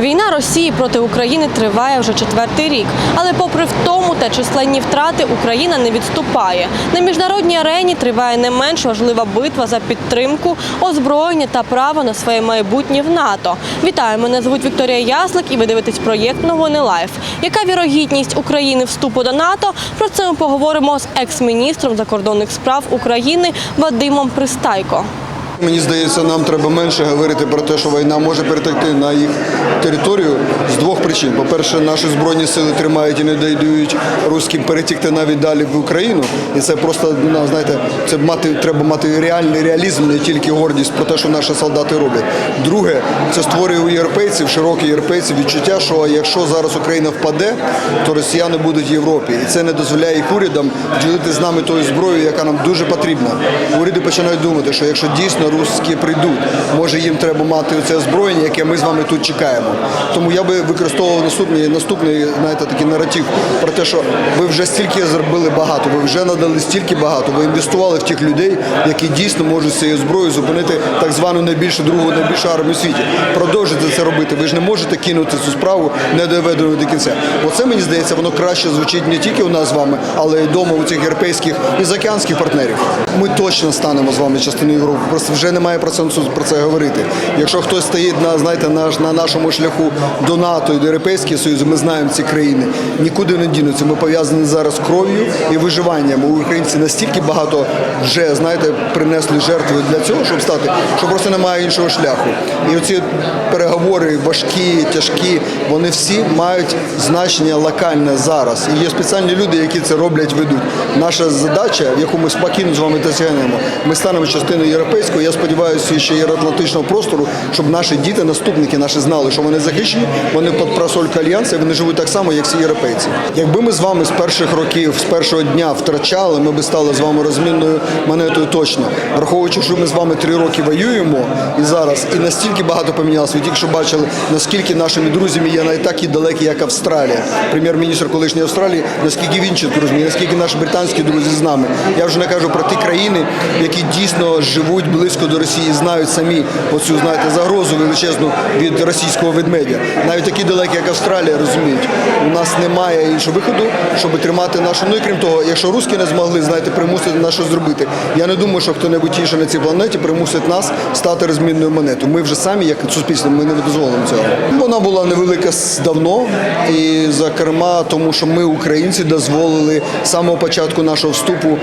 Війна Росії проти України триває вже четвертий рік. Але попри втому та численні втрати, Україна не відступає. На міжнародній арені триває не менш важлива битва за підтримку, озброєння та право на своє майбутнє в НАТО. Вітаю, мене звуть Вікторія Яслик і ви дивитесь проєкт Новини Лайф. Яка вірогідність України вступу до НАТО? Про це ми поговоримо з екс-міністром закордонних справ України Вадимом Пристайко. Мені здається, нам треба менше говорити про те, що війна може перетекти на їх територію з двох причин. По-перше, наші збройні сили тримають і не дають руським перетекти навіть далі в Україну. І це просто ну, знаєте, це мати треба мати реальний реалізм, не тільки гордість про те, що наші солдати роблять. Друге, це створює у європейців, широких європейців відчуття, що якщо зараз Україна впаде, то росіяни будуть в Європі, і це не дозволяє їх урядам ділити з нами тою зброєю, яка нам дуже потрібна. Уряди починають думати, що якщо дійсно русські прийдуть, може їм треба мати це озброєння, яке ми з вами тут чекаємо. Тому я би використовував наступний наступний знаєте, такий наратив про те, що ви вже стільки зробили багато, ви вже надали стільки багато, ви інвестували в тих людей, які дійсно можуть цією зброєю зупинити так звану найбільшу другу, найбільшу армію світі. Продовжуйте це робити. Ви ж не можете кинути цю справу не доведеною до кінця. Оце мені здається, воно краще звучить не тільки у нас з вами, але й вдома у цих європейських і заокеанських партнерів. Ми точно станемо з вами частиною Європи. Просто вже немає про сенсу про це говорити. Якщо хтось стоїть на знаєте, на, на нашому шляху до НАТО і до Європейського Союзу, ми знаємо ці країни. Нікуди не дінуться. Ми пов'язані зараз кров'ю і виживанням. У українці настільки багато вже знаєте принесли жертви для цього, щоб стати, що просто немає іншого шляху. І оці переговори важкі, тяжкі, вони всі мають значення локальне зараз. І є спеціальні люди, які це роблять, ведуть. Наша задача, яку ми спокійно з вами досягнемо, ми станемо частиною європейського. Я сподіваюся, ще євроатлантичного простору, щоб наші діти, наступники наші знали, що вони захищені, вони під просолькою альянсу, вони живуть так само, як всі європейці. Якби ми з вами з перших років, з першого дня втрачали, ми би стали з вами розмінною монетою точно. Враховуючи, що ми з вами три роки воюємо і зараз, і настільки багато помінялося. Тільки що бачили, наскільки нашими друзями є навіть такі далекі, як Австралія. Прем'єр-міністр колишньої Австралії, наскільки він чітко розуміє, наскільки наші британські друзі з нами. Я вже не кажу про ті країни, які дійсно живуть близько до Росії, знають самі оцю знаєте загрозу величезну від російського ведмедя. Навіть такі далекі, як Австралія, розуміють. У нас немає іншого виходу, щоб тримати нашу. Ну і крім того, якщо русські не змогли, знаєте, примусити нас щось зробити. Я не думаю, що хто-небудь інший на цій планеті примусить нас стати розмінною монетою. Ми вже самі, як суспільство, ми не дозволимо цього. Вона була невелика давно, і зокрема, тому що ми, українці, дозволили з самого початку нашого вступу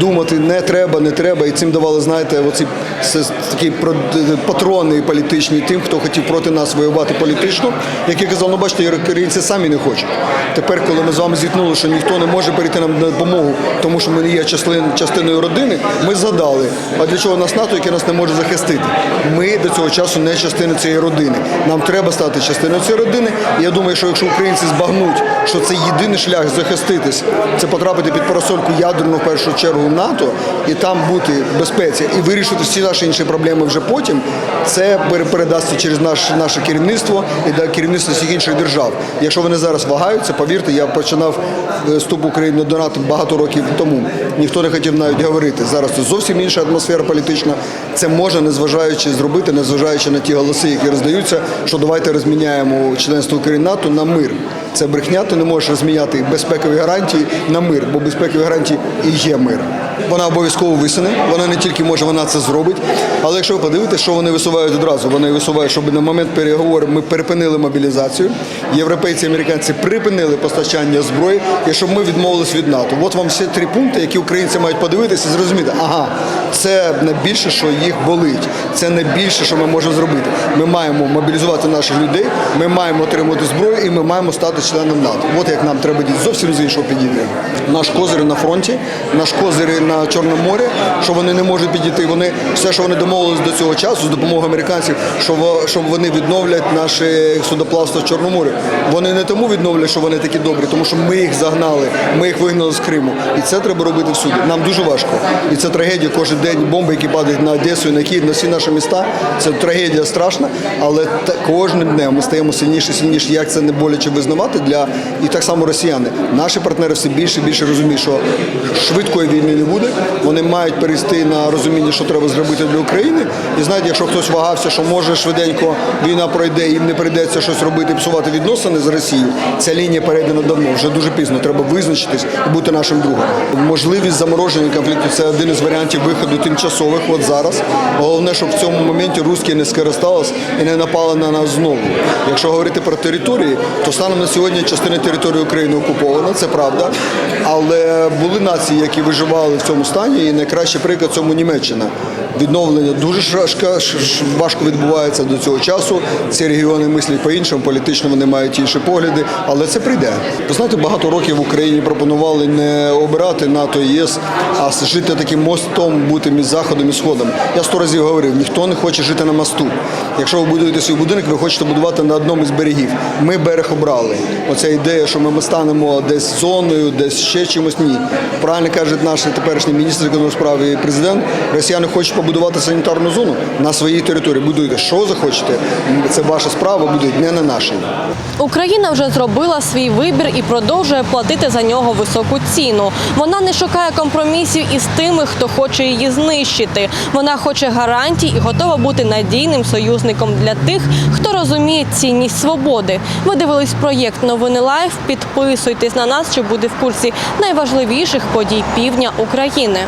думати не треба, не треба, і цим давали, знаєте, оці с- такі патрони політичні тим, хто хотів проти нас воювати політично, які казав, ну бачите, українці самі не хочуть. Тепер, коли ми з вами зіткнули, що ніхто не може перейти нам на допомогу, тому що ми не є частин- частиною родини, ми згадали, а для чого нас НАТО, яке нас не може захистити. Ми до цього часу не частина цієї родини. Нам треба стати частиною цієї родини. І я думаю, що якщо українці збагнуть, що це єдиний шлях захиститись, це потрапити під парасольку ядерну в першу чергу НАТО і там бути в безпеці і вирішити всі наші інші проблеми вже потім. Це пере- передасться через наш, наше керівництво і до керівництва всіх інших держав. Якщо вони зараз вагаються, повірте, я починав е, вступ України до НАТО багато років тому. Ніхто не хотів навіть говорити. Зараз це зовсім інша атмосфера політична. Це можна, незважаючи зробити, незважаючи на ті голоси, які роздаються, що давайте розміняємо членство України НАТО на мир. Це брехня, ти не можеш розміняти безпекові гарантії на мир, бо безпекові гарантії і є мир. Вона обов'язково висуне, вона не тільки може, вона це зробить. Але якщо ви подивитесь, що вони висувають одразу, вони висувають, щоб на момент переговорів ми припинили мобілізацію. Європейці і американці припинили постачання зброї, і щоб ми відмовились від НАТО. От вам всі три пункти, які українці мають подивитися і зрозуміти, ага, це найбільше, що їх болить. Це найбільше, що ми можемо зробити. Ми маємо мобілізувати наших людей, ми маємо отримати зброю і ми маємо стати членом НАТО. От як нам треба діяти зовсім з іншого підійти. Наш козир на фронті, наш козир на Чорному морі, що вони не можуть підійти. Вони все, що вони домовились до цього часу, з допомогою американців, що що вони відновлять наше судоплавство в Чорному морі. Вони не тому відновлять, що вони такі добрі, тому що ми їх загнали, ми їх вигнали з Криму. І це треба робити всюди. Нам дуже важко. І це трагедія кожен день. Бомби, які падають на Одесу на Київ, на всі наші міста. Це трагедія страшна, але кожним днем ми стаємо сильніше, сильніше. Як це не боляче визнавати для і так само росіяни. Наші партнери все більше і більше розуміють, що швидкої війни не буде. Вони мають перейти на розуміння, що треба зробити для України. І знаєте, якщо хтось вагався, що може швиденько війна пройде, їм не прийдеться щось робити, псувати відносини з Росією. Ця лінія перейдена давно. Вже дуже пізно. Треба визначитись і бути нашим другом. Можливість замороження конфлікту це один із варіантів виходу тимчасових. От зараз головне, щоб в цьому моменті русські не скористались і не напали на нас знову. Якщо говорити про території, то станом на сьогодні частина території України окупована, це правда. Але були нації, які виживали в цьому стані, і найкращий приклад цьому Німеччина. Відновлення дуже важко відбувається до цього часу. Ці регіони мислять по-іншому, політично вони мають інші погляди, але це прийде. Ви знаєте, багато років в Україні пропонували не обирати НАТО і ЄС, а жити таким мостом, бути між заходом і сходом. Я сто разів говорив, ніхто не хоче жити на мосту. Якщо ви будуєте свій будинок, ви хочете будувати на одному із берегів. Ми берег обрали. Оця ідея, що ми станемо десь зоною, десь ще чимось. Ні. Правильно каже наш теперішній міністр закордонних справ і президент. Росіяни хочуть побудувати санітарну зону на своїй території. Будуйте, що захочете. Це ваша справа, будують не на нашій. Україна вже зробила свій вибір і продовжує платити за нього високу ціну. Вона не шукає компромісів із тими, хто хоче її знищити. Вона хоче гарантій і готова бути надійним союзником для тих, хто розуміє цінність свободи. Ви дивились проєкт Новини Лайф. Підписуйтесь на нас, щоб бути в курсі найважливіших подій півдня України.